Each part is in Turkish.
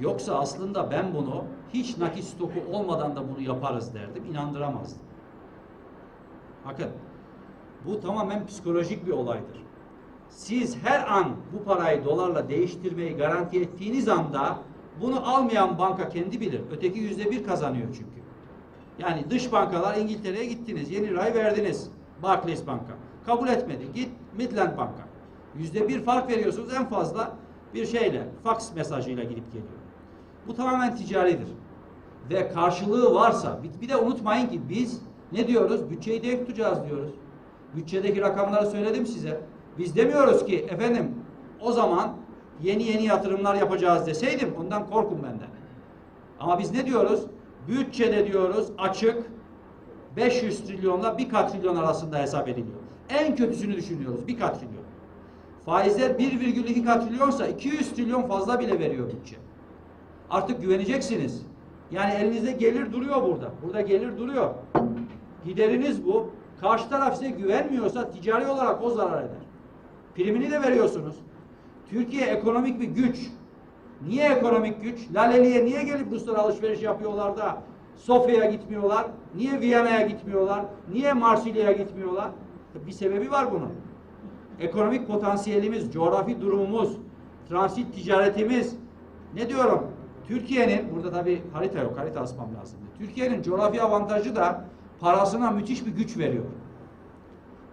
Yoksa aslında ben bunu hiç nakit stoku olmadan da bunu yaparız derdim. İnandıramazdım. Bakın bu tamamen psikolojik bir olaydır. Siz her an bu parayı dolarla değiştirmeyi garanti ettiğiniz anda bunu almayan banka kendi bilir. Öteki yüzde bir kazanıyor çünkü. Yani dış bankalar İngiltere'ye gittiniz. Yeni lirayı verdiniz. Barclays Banka. Kabul etmedi. Git Midland Banka. Yüzde bir fark veriyorsunuz en fazla bir şeyle, fax mesajıyla gidip geliyor. Bu tamamen ticaridir. Ve karşılığı varsa, bir- de unutmayın ki biz ne diyoruz? Bütçeyi denk tutacağız diyoruz. Bütçedeki rakamları söyledim size. Biz demiyoruz ki efendim o zaman yeni yeni yatırımlar yapacağız deseydim ondan korkun benden. Ama biz ne diyoruz? Bütçede diyoruz açık 500 trilyonla 1 katrilyon arasında hesap ediliyor. En kötüsünü düşünüyoruz 1 katrilyon. Faizler 1,2 katrilyonsa 200 trilyon fazla bile veriyor bütçe. Artık güveneceksiniz. Yani elinizde gelir duruyor burada. Burada gelir duruyor. Gideriniz bu. Karşı taraf size güvenmiyorsa ticari olarak o zarar eder. Primini de veriyorsunuz. Türkiye ekonomik bir güç. Niye ekonomik güç? Laleli'ye niye gelip Ruslar alışveriş yapıyorlar da Sofya'ya gitmiyorlar? Niye Viyana'ya gitmiyorlar? Niye Marsilya'ya gitmiyorlar? Bir sebebi var bunun. Ekonomik potansiyelimiz, coğrafi durumumuz, transit ticaretimiz. Ne diyorum? Türkiye'nin, burada tabi harita yok, harita asmam lazım. Türkiye'nin coğrafi avantajı da parasına müthiş bir güç veriyor.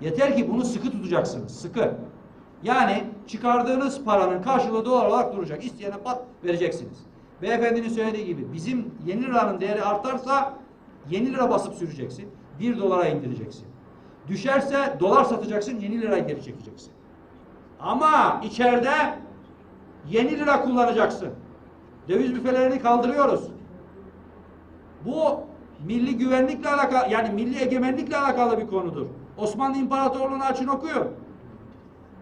Yeter ki bunu sıkı tutacaksınız, sıkı. Yani çıkardığınız paranın karşılığı dolar olarak duracak. İsteyene pat vereceksiniz. Beyefendinin söylediği gibi bizim yeni liranın değeri artarsa yeni lira basıp süreceksin. Bir dolara indireceksin. Düşerse dolar satacaksın, yeni lirayı geri çekeceksin. Ama içeride yeni lira kullanacaksın. Döviz büfelerini kaldırıyoruz. Bu milli güvenlikle alakalı yani milli egemenlikle alakalı bir konudur. Osmanlı İmparatorluğu'nu açın okuyun.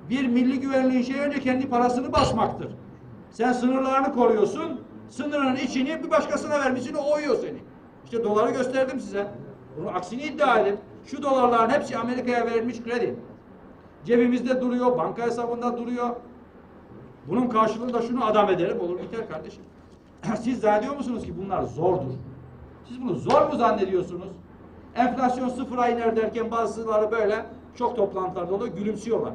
Bir milli güvenliğin şey önce kendi parasını basmaktır. Sen sınırlarını koruyorsun. Sınırın içini bir başkasına vermişsin o oyuyor seni. İşte doları gösterdim size. Bunu aksini iddia edin. Şu dolarların hepsi Amerika'ya verilmiş kredi. Cebimizde duruyor, banka hesabında duruyor. Bunun karşılığında şunu adam ederim olur biter kardeşim. Siz zannediyor musunuz ki bunlar zordur? Siz bunu zor mu zannediyorsunuz? Enflasyon sıfıra iner derken bazıları böyle çok toplantılarda oluyor gülümsüyorlar.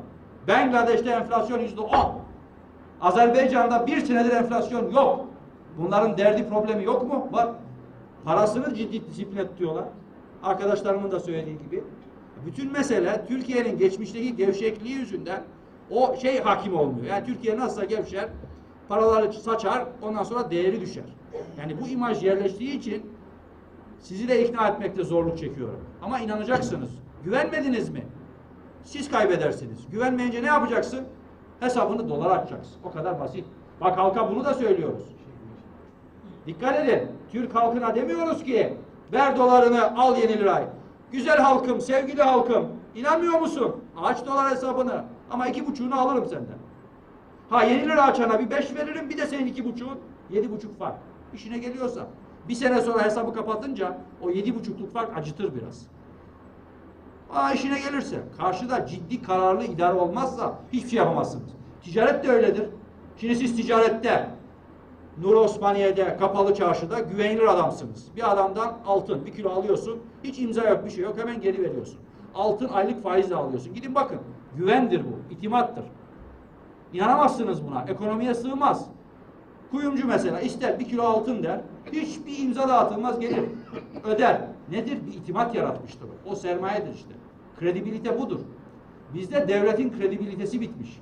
Bangladeş'te enflasyon yüzde on. Azerbaycan'da bir senedir enflasyon yok. Bunların derdi problemi yok mu? Var. Parasını ciddi disipline tutuyorlar. Arkadaşlarımın da söylediği gibi. Bütün mesele Türkiye'nin geçmişteki gevşekliği yüzünden o şey hakim olmuyor. Yani Türkiye nasılsa gevşer, paraları saçar, ondan sonra değeri düşer. Yani bu imaj yerleştiği için sizi de ikna etmekte zorluk çekiyorum. Ama inanacaksınız. Güvenmediniz mi? Siz kaybedersiniz. Güvenmeyince ne yapacaksın? Hesabını dolar açacaksın. O kadar basit. Bak halka bunu da söylüyoruz. Dikkat edin. Türk halkına demiyoruz ki ver dolarını al yeni lirayı. Güzel halkım, sevgili halkım. inanmıyor musun? Aç dolar hesabını. Ama iki buçuğunu alırım senden. Ha yeni lira açana bir beş veririm bir de senin iki buçuğun yedi buçuk fark. İşine geliyorsa. Bir sene sonra hesabı kapatınca o yedi buçukluk fark acıtır biraz. Aa işine gelirse. Karşıda ciddi kararlı idare olmazsa hiçbir şey yapamazsınız. Ticaret de öyledir. Şimdi siz ticarette Nur Osmaniye'de kapalı çarşıda güvenilir adamsınız. Bir adamdan altın bir kilo alıyorsun. Hiç imza yok bir şey yok hemen geri veriyorsun. Altın aylık faizle alıyorsun. Gidin bakın. Güvendir bu. itimattır. İnanamazsınız buna. Ekonomiye sığmaz. Kuyumcu mesela ister bir kilo altın der. Hiçbir imza da atılmaz gelir. Öder. Nedir? Bir itimat yaratmıştır. o. Sermayedir işte. Kredibilite budur. Bizde devletin kredibilitesi bitmiş.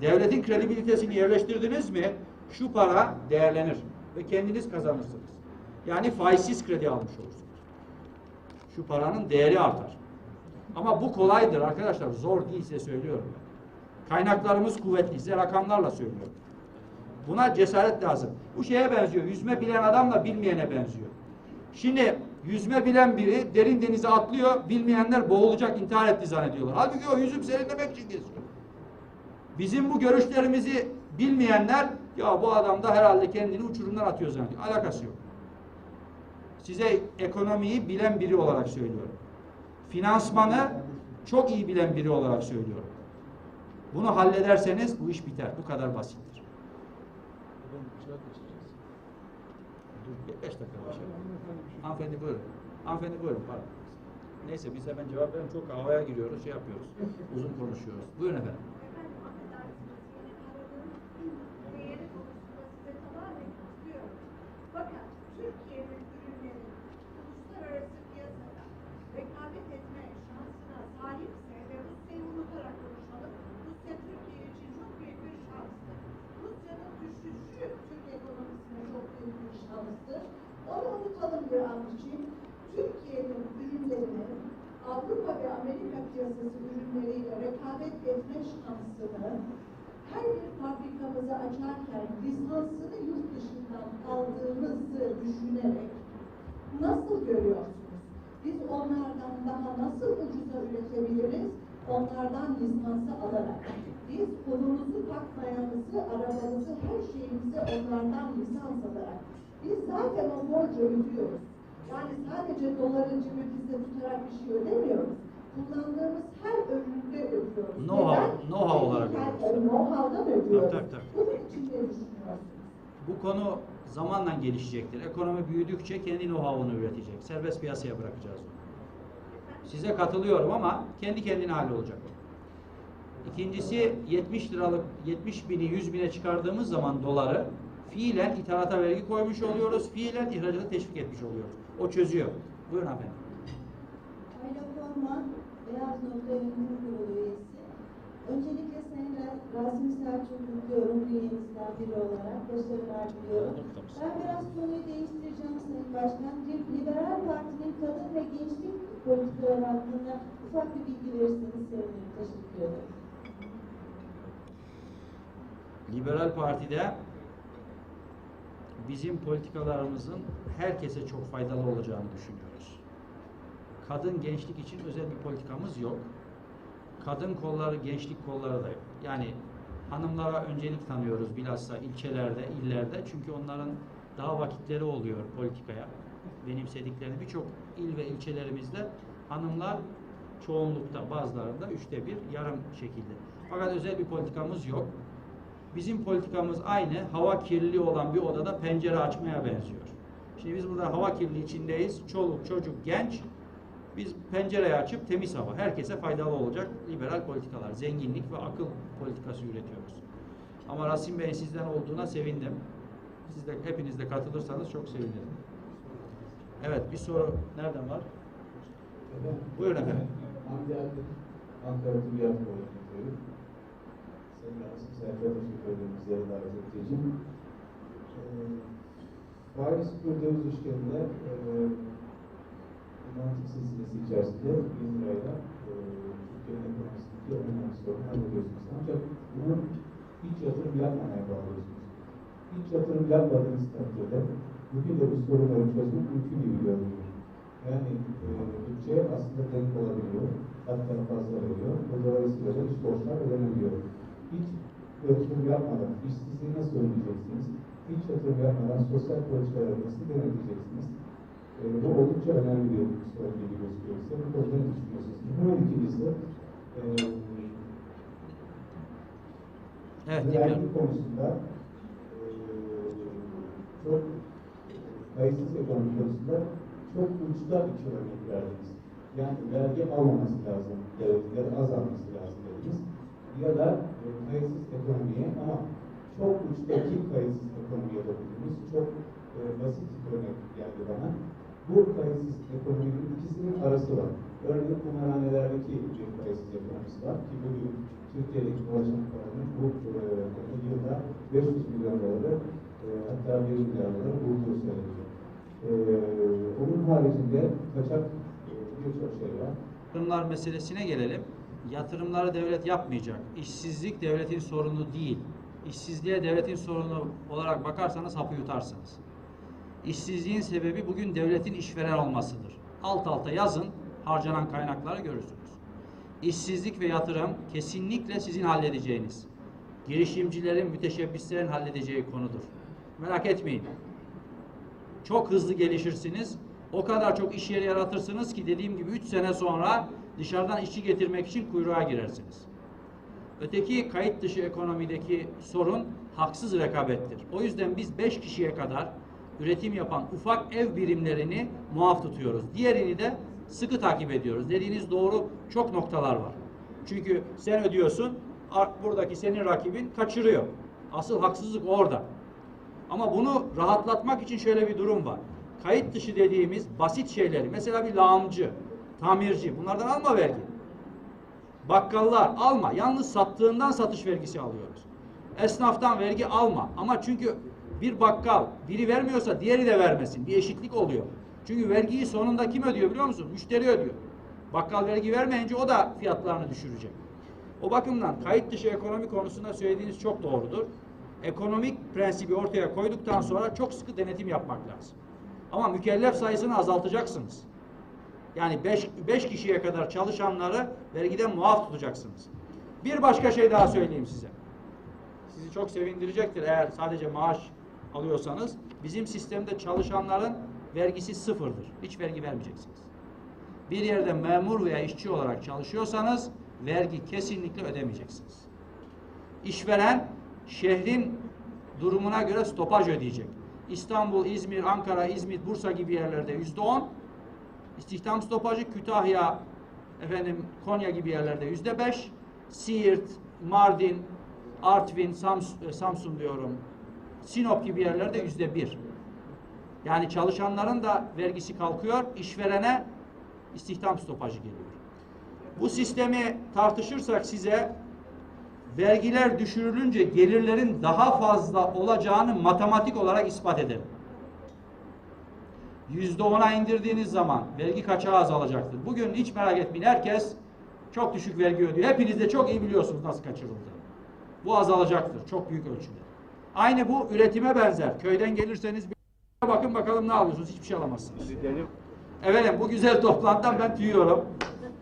Devletin kredibilitesini yerleştirdiniz mi şu para değerlenir ve kendiniz kazanırsınız. Yani faizsiz kredi almış olursunuz. Şu paranın değeri artar. Ama bu kolaydır arkadaşlar. Zor değil size söylüyorum. ben. Kaynaklarımız kuvvetli. Size rakamlarla söylüyorum. Buna cesaret lazım. Bu şeye benziyor. Yüzme bilen adamla bilmeyene benziyor. Şimdi yüzme bilen biri derin denize atlıyor. Bilmeyenler boğulacak, intihar etti zannediyorlar. Halbuki o yüzüp serinlemek için geziyor. Bizim bu görüşlerimizi bilmeyenler ya bu adam da herhalde kendini uçurumdan atıyor zannediyor. Alakası yok. Size ekonomiyi bilen biri olarak söylüyorum. Finansmanı çok iyi bilen biri olarak söylüyorum. Bunu hallederseniz bu iş biter. Bu kadar basittir. Dur, beş dakika bir şey. Hanımefendi buyurun. Hanımefendi buyurun, pardon. Neyse biz hemen cevap verelim. Çok havaya giriyoruz, şey yapıyoruz. Uzun konuşuyoruz. Buyurun efendim. Efendim affedersiniz yeni aradığım değeri konusunda size tamamen katılıyorum. Fakat Türkiye'nin ürünleri uluslararası piyasada rekabet etme şansına sahipse ve Rusya'yı unutarak konuşalım. Rusya Türkiye için çok büyük bir şanstır. Rusya'nın düşüşü Türk ekonomisine çok büyük bir şanstır. Onu unutalım bir an için. Türkiye'nin ürünlerinin Avrupa ve Amerika piyasası ürünleriyle rekabet etme şansını her bir fabrikamızı açarken lisansını yurt dışından aldığımızı düşünerek nasıl görüyorsunuz? Biz onlardan daha nasıl ucuza üretebiliriz? Onlardan lisansı alarak. Biz unumuzu, takmayamızı, arabamızı, her şeyimizi onlardan lisans alarak. Biz zaten o ödüyoruz. Yani sadece doları cebimizde tutarak bir şey ödemiyoruz. Kullandığımız her üründe. Know-how- olarak ödüyoruz. Tabii, tabii, tabii. Düşünüyorsunuz? Bu konu zamanla gelişecektir. Ekonomi büyüdükçe kendi know-how'unu üretecek. Serbest piyasaya bırakacağız onu. Size katılıyorum ama kendi kendine hallolacak. İkincisi 70 liralık 70 bini 100 bine çıkardığımız zaman doları fiilen ithalata vergi koymuş oluyoruz. Fiilen ihracatı teşvik etmiş oluyoruz. O çözüyor. Buyurun efendim. Ayla Korman, Beyaz Nokta Yönetim Kurulu üyesi. Öncelikle Sayın Rasim Selçuk kutluyorum bünyemizden biri olarak. Başarılar diliyorum. Ben biraz konuyu değiştireceğim Sayın Başkan. Liberal Parti'nin kadın ve gençlik politikaları hakkında ufak bir bilgi verirseniz sevinirim. Teşekkür ederim. Liberal Parti'de bizim politikalarımızın herkese çok faydalı olacağını düşünüyoruz. Kadın gençlik için özel bir politikamız yok. Kadın kolları, gençlik kolları da yok. Yani hanımlara öncelik tanıyoruz bilhassa ilçelerde, illerde. Çünkü onların daha vakitleri oluyor politikaya. Benimsediklerini birçok il ve ilçelerimizde hanımlar çoğunlukta bazılarında üçte bir yarım şekilde. Fakat özel bir politikamız yok. Bizim politikamız aynı hava kirliliği olan bir odada pencere açmaya benziyor. Şimdi biz burada hava kirliliği içindeyiz. Çoluk, çocuk, genç. Biz pencereyi açıp temiz hava. Herkese faydalı olacak liberal politikalar, zenginlik ve akıl politikası üretiyoruz. Ama Rasim Bey'in sizden olduğuna sevindim. Siz de hepiniz de katılırsanız çok sevinirim. Evet bir soru nereden var? Buyurun efendim. Hamdi Akın, Ankara Tüyat Koordinatörü. Sayın Rasim Serkan teşekkür ederim bizlere davet ettiği için. Ee, Faiz kur mantık silsilesi içerisinde 1 lirayla e, Türkiye'nin ekonomisindeki önemli sorunu hallediyorsunuz. Ancak bunu hiç yatırım yapmamaya bağlıyorsunuz. Hiç yatırım yapmadığınız takdirde bugün de bu sorunları çözmek mümkün gibi görünüyor. Yani e, bütçe aslında denk olabiliyor, hatta fazla veriyor. ve Dolayısıyla da hiç borçlar ödenemiyor. Hiç yatırım yapmadan işsizliği nasıl önleyeceksiniz? Hiç yatırım yapmadan sosyal politikaları nasıl denetleyeceksiniz? E, bu oldukça önemli bir sorun gibi gözüküyor. Size bu konuda ne düşünüyorsunuz? Bunun ikincisi, e, Evet dinliyorum. konusunda e, çok kayıtsız ekonomi konusunda çok uçta iki örnek verdiniz. Yani vergi almaması lazım devletin ya da az alması lazım dediniz. Ya da e, kayıtsız ekonomiye ama çok uçtaki kayıtsız ekonomiye dokundunuz. Çok e, basit bir örnek geldi bana. Bu kayıtsız ekonominin ikisinin arası var. Örneğin kumarhanelerdeki bir kayıtsız ekonomisi var ki bugün Türkiye'deki dolaşan paranın bu e, yılda 500 milyon doları e, hatta 1 milyar doları bulduğu söyleniyor. E, onun haricinde kaçak e, birçok şey var. Yatırımlar meselesine gelelim. Yatırımları devlet yapmayacak. İşsizlik devletin sorunu değil. İşsizliğe devletin sorunu olarak bakarsanız hapı yutarsınız. İşsizliğin sebebi bugün devletin işveren olmasıdır. Alt alta yazın, harcanan kaynakları görürsünüz. İşsizlik ve yatırım kesinlikle sizin halledeceğiniz, girişimcilerin, müteşebbislerin halledeceği konudur. Merak etmeyin. Çok hızlı gelişirsiniz. O kadar çok iş yeri yaratırsınız ki dediğim gibi 3 sene sonra dışarıdan işçi getirmek için kuyruğa girersiniz. Öteki kayıt dışı ekonomideki sorun haksız rekabettir. O yüzden biz 5 kişiye kadar üretim yapan ufak ev birimlerini muaf tutuyoruz. Diğerini de sıkı takip ediyoruz. Dediğiniz doğru çok noktalar var. Çünkü sen ödüyorsun, buradaki senin rakibin kaçırıyor. Asıl haksızlık orada. Ama bunu rahatlatmak için şöyle bir durum var. Kayıt dışı dediğimiz basit şeyleri, mesela bir lağımcı, tamirci, bunlardan alma vergi. Bakkallar alma. Yalnız sattığından satış vergisi alıyoruz. Esnaftan vergi alma. Ama çünkü bir bakkal biri vermiyorsa diğeri de vermesin. Bir eşitlik oluyor. Çünkü vergiyi sonunda kim ödüyor biliyor musun? Müşteri ödüyor. Bakkal vergi vermeyince o da fiyatlarını düşürecek. O bakımdan kayıt dışı ekonomi konusunda söylediğiniz çok doğrudur. Ekonomik prensibi ortaya koyduktan sonra çok sıkı denetim yapmak lazım. Ama mükellef sayısını azaltacaksınız. Yani 5 kişiye kadar çalışanları vergiden muaf tutacaksınız. Bir başka şey daha söyleyeyim size. Sizi çok sevindirecektir eğer sadece maaş alıyorsanız. Bizim sistemde çalışanların vergisi sıfırdır. Hiç vergi vermeyeceksiniz. Bir yerde memur veya işçi olarak çalışıyorsanız vergi kesinlikle ödemeyeceksiniz. İşveren şehrin durumuna göre stopaj ödeyecek. İstanbul, İzmir, Ankara, İzmit, Bursa gibi yerlerde yüzde on, İstihdam stopajı Kütahya, efendim Konya gibi yerlerde yüzde beş, Siirt, Mardin, Artvin, Sams e, Samsun diyorum, Sinop gibi yerlerde yüzde bir. Yani çalışanların da vergisi kalkıyor, işverene istihdam stopajı geliyor. Bu sistemi tartışırsak size vergiler düşürülünce gelirlerin daha fazla olacağını matematik olarak ispat ederim. Yüzde ona indirdiğiniz zaman vergi kaçağı azalacaktır. Bugün hiç merak etmeyin herkes çok düşük vergi ödüyor. Hepiniz de çok iyi biliyorsunuz nasıl kaçırıldı. Bu azalacaktır çok büyük ölçüde. Aynı bu üretime benzer. Köyden gelirseniz bir bakın bakalım ne alıyorsunuz. Hiçbir şey alamazsınız. Efendim bu güzel toplantıdan ben tüyüyorum.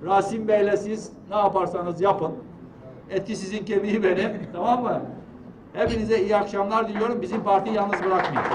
Rasim Bey'le siz ne yaparsanız yapın. Etki sizin kemiği benim. Tamam mı? Hepinize iyi akşamlar diliyorum. Bizim partiyi yalnız bırakmayın.